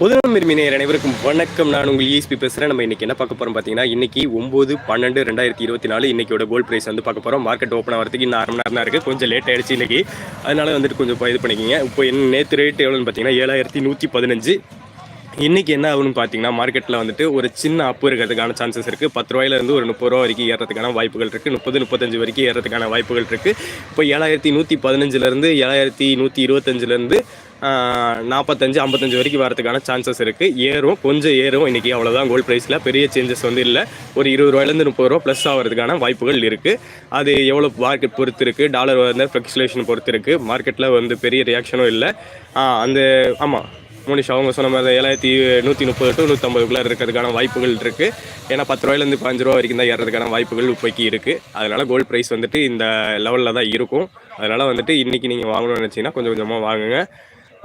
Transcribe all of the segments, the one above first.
பொதுநலம் விரும்பினர் அனைவருக்கும் வணக்கம். நான் உங்கள் இஎஸ்பி பேசுகிறேன் நம்ம இன்னைக்கு என்ன பார்க்க போகிறோம் பார்த்தீங்கன்னா இன்றைக்கி ஒம்பது பன்னெண்டு ரெண்டாயிரத்தி இருபத்தி நாலு இன்றைக்கோட கோல்ட் ப்ரைஸ் வந்து பார்க்க போகிறோம் மார்க்கெட் ஓப்பன் ஆகிறதுக்கு இன்னும் அரை மணி நேரம் தான் இருக்குது கொஞ்சம் லேட் ஆகிடுச்சு இன்றைக்கி அதனால் வந்துட்டு கொஞ்சம் இது பண்ணிக்கிங்க. இப்போ என்ன நேற்று ரேட் எவ்வளோன்னு பார்த்தீங்கன்னா ஏழாயிரத்தி நூற்றி பதினஞ்சு. இன்னைக்கு என்ன ஆகுன்னு பார்த்தீங்கன்னா மார்க்கெட்டில் வந்துட்டு ஒரு சின்ன அப்பு இருக்கிறதுக்கான சான்சஸ் இருக்குது பத்து ரூபாயிலேருந்து ஒரு முப்பது ரூபா வரைக்கும் ஏறதுக்கான வாய்ப்புகள் இருக்குது முப்பது முப்பத்தஞ்சு வரைக்கும் ஏறதுக்கான வாய்ப்புகள் இருக்குது இப்போ ஏழாயிரத்தி நூற்றி பதினஞ்சுலேருந்து ஏழாயிரத்தி நூற்றி இருபத்தஞ்சிலேருந்து நாற்பத்தஞ்சு ஐம்பத்தஞ்சு வரைக்கும் வரதுக்கான சான்சஸ் இருக்குது ஏறும் கொஞ்சம் ஏறும். இன்றைக்கி அவ்வளோதான் கோல்டு ப்ரைஸில் பெரிய சேஞ்சஸ் வந்து இல்லை. ஒரு இருபது ரூபாயிலேருந்து முப்பது ரூபா ப்ளஸ் ஆகிறதுக்கான வாய்ப்புகள் இருக்குது அது எவ்வளோ மார்க்கெட் பொறுத்து இருக்குது டாலர் வந்து ஃப்ளக்சுலேஷன் பொறுத்து இருக்குது மார்க்கெட்டில் வந்து பெரிய ரியாக்ஷனும் இல்லை. அந்த ஆமாம் மோனிஷ் அவங்க சொன்ன மாதிரி ஏழாயிரத்தி நூற்றி முப்பது டு நூற்றம்பதுக்குள்ளே இருக்கிறதுக்கான வாய்ப்புகள் இருக்குது ஏன்னா பத்து ரூபாயிலேருந்து பதினஞ்சு ரூபா வரைக்கும் தான் ஏறதுக்கான வாய்ப்புகள் இப்போக்கி இருக்குது அதனால் கோல்ட் ப்ரைஸ் வந்துட்டு இந்த லெவலில் தான் இருக்கும். அதனால் வந்துட்டு இன்றைக்கி நீங்கள் வாங்கணும்னு நினச்சிங்கன்னா கொஞ்சம் கொஞ்சமாக வாங்குங்க.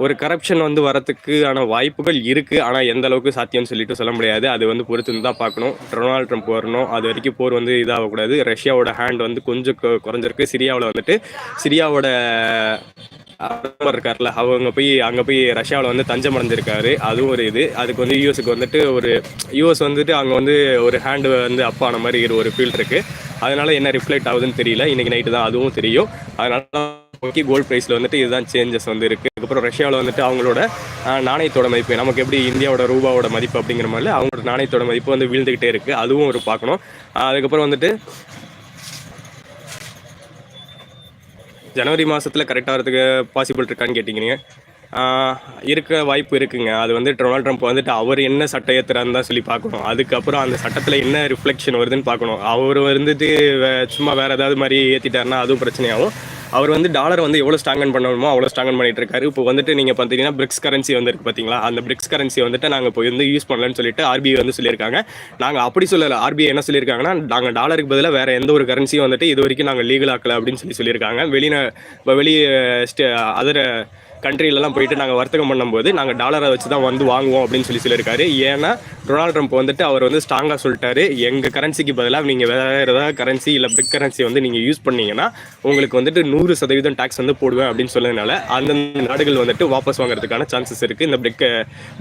ஒரு கரப்ஷன் வந்து வரத்துக்கான வாய்ப்புகள் இருக்குது ஆனால் எந்த அளவுக்கு சாத்தியம்னு சொல்லிட்டு சொல்ல முடியாது. அது வந்து பொறுத்து தான் பார்க்கணும். டொனால்ட் ட்ரம்ப் வரணும். அது வரைக்கும் போர் வந்து இதாகக்கூடாது. ரஷ்யாவோட ஹேண்ட் வந்து கொஞ்சம் குறைஞ்சிருக்கு. சிரியாவில் வந்துட்டு சிரியாவோட பிரதமர் இருக்கார்ல அவங்க போய் அங்கே போய் ரஷ்யாவில் வந்து தஞ்சம் அடைஞ்சிருக்காரு. அதுவும் ஒரு இது. அதுக்கு வந்து யூஎஸ்க்கு வந்துட்டு ஒரு யூஎஸ் வந்துட்டு அங்கே வந்து ஒரு ஹேண்டு வந்து அப் ஆன மாதிரி ஒரு ஃபீல் இருக்கு. அதனால என்ன ரிஃப்ளெக்ட் ஆகுதுன்னு தெரியல. இன்னைக்கு நைட்டு தான் அதுவும் தெரியும். அதனால ஓகே கோல்ட் ப்ரைஸில் வந்துட்டு இதுதான் சேஞ்சஸ் வந்து இருக்குது அதுக்கப்புறம் ரஷ்யாவில் வந்துட்டு அவங்களோட நாணயத்தோட மதிப்பு நமக்கு எப்படி இந்தியாவோட ரூபாவோட மதிப்பு அப்படிங்கிற மாதிரி அவங்களோட நாணயத்தோட மதிப்பு வந்து வீழ்ந்துக்கிட்டே இருக்குது அதுவும் ஒரு பார்க்கணும். அதுக்கப்புறம் வந்துட்டு ஜனவரி மாதத்தில் கரெக்டாக வரதுக்கு பாசிபிள் இருக்கான்னு கேட்டிங்க இருக்க வாய்ப்பு இருக்குங்க. அது வந்து டொனால்ட் ட்ரம்ப் வந்துட்டு அவர் என்ன சட்டம் ஏற்றுறாரு தான் சொல்லி பார்க்கணும். அதுக்கப்புறம் அந்த சட்டத்தில் என்ன ரிஃப்ளெக்ஷன் வருதுன்னு பார்க்கணும். அவர் வந்துட்டு வே- சும்மா வேறு ஏதாவது மாதிரி ஏற்றிட்டாருன்னா அதுவும் பிரச்சனையாகும். அவர் வந்து டாலர் வந்து எவ்வளோ ஸ்ட்ராங்கன் பண்ணணுமோ அவ்வளோ ஸ்ட்ராங்கன் பண்ணிட்டு இருக்காரு. இப்போ வந்துட்டு நீங்கள் பார்த்தீங்கன்னா பிரிக்ஸ் கரன்சி வந்துருக்கு பார்த்தீங்களா அந்த பிரிக்ஸ் கரன்சி வந்துட்டு நாங்கள் இப்போ வந்து யூஸ் பண்ணலன்னு சொல்லிட்டு ஆர்பிஐ வந்து சொல்லியிருக்காங்க. நாங்கள் அப்படி சொல்லலை. ஆர்பிஐ என்ன சொல்லியிருக்காங்கன்னா நாங்கள் டாலருக்கு பதிலாக வேறு எந்த ஒரு கரன்சியும் வந்துட்டு இது வரைக்கும் நாங்கள் லீகல் ஆக்கலை அப்படின்னு சொல்லி சொல்லியிருக்காங்க. வெளிந இப்போ வெளி ஸ்டே அதர் கண்ட்ரிலலாம் போயிட்டு நாங்கள் வர்த்தகம் பண்ணும்போது நாங்கள் டாலரை வச்சு தான் வந்து வாங்குவோம் அப்படின்னு சொல்லி சொல்லியிருக்காரு. ஏன்னா டொனால்ட் ட்ரம்ப் வந்துட்டு அவர் வந்து ஸ்ட்ராங்காக சொல்லிட்டாரு. எங்கள் கரன்சிக்கு பதிலாக நீங்கள் வேறு ஏதாவது கரன்சி இல்லை பிக் கரன்சி வந்து நீங்கள் யூஸ் பண்ணீங்கன்னா உங்களுக்கு வந்துட்டு நூறு சதவீதம் டேக்ஸ் வந்து போடுவேன் அப்படின்னு சொன்னதுனால அந்தந்த நாடுகள் வந்துட்டு வாபஸ் வாங்குறதுக்கான சான்சஸ் இருக்குது இந்த பிரிக்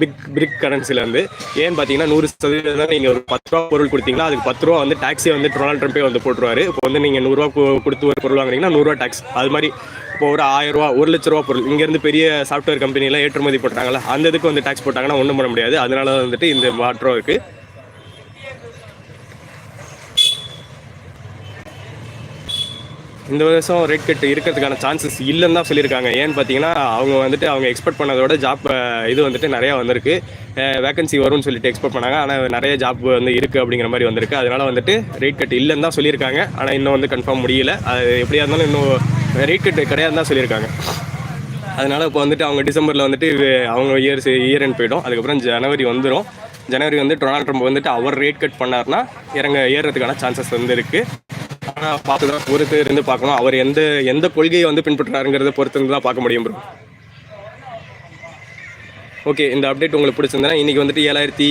பிக் பிரிக் கரன்சிலேருந்து ஏன்னு பார்த்தீங்கன்னா நூறு சதவீதம் நீங்கள் ஒரு பத்து ரூபா பொருள் கொடுத்தீங்கன்னா அதுக்கு பத்து ரூபா வந்து டேக்ஸே வந்து டொனால்ட் ட்ரம்ப்பே வந்து போட்டுருவாரு. இப்போ வந்து நீங்கள் நூறுரூவா கொடுத்து ஒரு பொருள் வாங்குறீங்கன்னா நூறுரூவா டேக்ஸ் அது மாதிரி இப்போ ஒரு ஆயிரம் ரூபா ஒரு லட்ச ரூபா பொருள் இங்கேருந்து பெரிய சாஃப்ட்வேர் கம்பெனிலாம் ஏற்றுமதி போட்டாங்களா? அந்த இதுக்கு வந்து டேக்ஸ் போட்டாங்கன்னா ஒன்றும் பண்ண முடியாது. அதனால வந்துட்டு இந்த மாற்றம் இருக்குது இந்த வருஷம் ரேட் கட் இருக்கிறதுக்கான சான்சஸ் இல்லைன்னு தான் சொல்லியிருக்காங்க. ஏன்னு பார்த்தீங்கன்னா அவங்க வந்துட்டு அவங்க எக்ஸ்பெக்ட் பண்ணதோட ஜாப் இது வந்துட்டு நிறையா வந்திருக்கு. வேகன்சி வரும்னு சொல்லிட்டு எக்ஸ்பெக்ட் பண்ணாங்க. ஆனால் நிறைய ஜாப் வந்து இருக்குது அப்படிங்கிற மாதிரி வந்திருக்கு. அதனால் வந்துட்டு ரேட் கட் இல்லைன்னு தான் சொல்லியிருக்காங்க. ஆனால் இன்னும் வந்து கன்ஃபார்ம் முடியல. அது எப்படியா இருந்தாலும் இன்னும் ரேட் கட் கிடையாது தான் சொல்லியிருக்காங்க. அதனால இப்போ வந்துட்டு அவங்க டிசம்பரில் வந்துட்டு அவங்க இயர்ஸ் இயர் எண்ட் போயிடும். அதுக்கப்புறம் ஜனவரி வந்துடும் ஜனவரி வந்து டொனால்ட் ட்ரம்ப் வந்துட்டு அவர் ரேட் கட் பண்ணார்னா இறங்க ஏறுறதுக்கான சான்சஸ் வந்து இருக்குது ஆனால் பார்த்து தான் பொறுத்து இருந்து பார்க்கணும். அவர் எந்த எந்த கொள்கையை வந்து பின்பற்றுறாருங்கிறத பொறுத்து இருந்து தான் பார்க்க முடியும் ப்ரோ ஓகே இந்த அப்டேட் உங்களுக்கு பிடிச்சிருந்தா இன்றைக்கி வந்துட்டு ஏழாயிரத்தி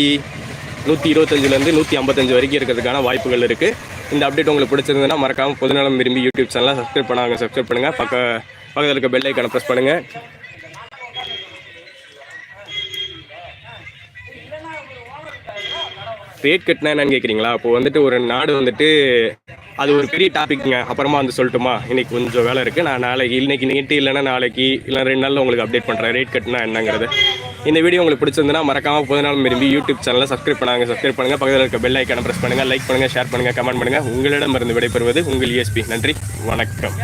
நூற்றி இருபத்தஞ்சிலேருந்து நூற்றி ஐம்பத்தஞ்சு வரைக்கும் இருக்கிறதுக்கான வாய்ப்புகள் இருக்குது இந்த அப்டேட் உங்களுக்கு பிடிச்சிருந்ததுன்னா மறக்காமல் பொதுநலம் விரும்பி யூடியூப் சேனலாக சப்ஸ்கிரைப் பண்ணாங்க சப்ஸ்கிரைப் பண்ணுங்கள் பக்க பக்கத்தில் இருக்க பெல் ஐக்கான ப்ரெஸ் பண்ணுங்கள் ரேட் கட்டினா என்னன்னு கேட்குறீங்களா அப்போது வந்துட்டு ஒரு நாடு வந்துட்டு அது ஒரு பெரிய டாபிக்ங்க அப்புறமா வந்து சொல்லட்டுமா? இன்னைக்கு கொஞ்சம் வேலை இருக்குது நான் நாளைக்கு இன்னைக்கு நேற்று இல்லைன்னா நாளைக்கு இல்லை ரெண்டு நாளில் உங்களுக்கு அப்டேட் பண்ணுறேன் ரேட் கட்டினா என்னங்கிறது. இந்த வீடியோ உங்களுக்கு பிடிச்சிருந்தனா மறக்காம பொது நாள் விரும்பி யூடியூப் சேனலை சப்ஸ்கிரைப் பண்ணாங்க. சப்ஸ்கிரைப் பண்ணுங்கள் பக்கத்தில் இருக்க பெல் ஐக்கான ப்ரெஸ் பண்ணுங்கள் லைக் பண்ணுங்கள் ஷேர் பண்ணுங்கள் கமெண்ட் பண்ணுங்கள் உங்களிடம் இருந்து விடைபெறுவது உங்கள் இஎஸ்பி நன்றி. வணக்கம்.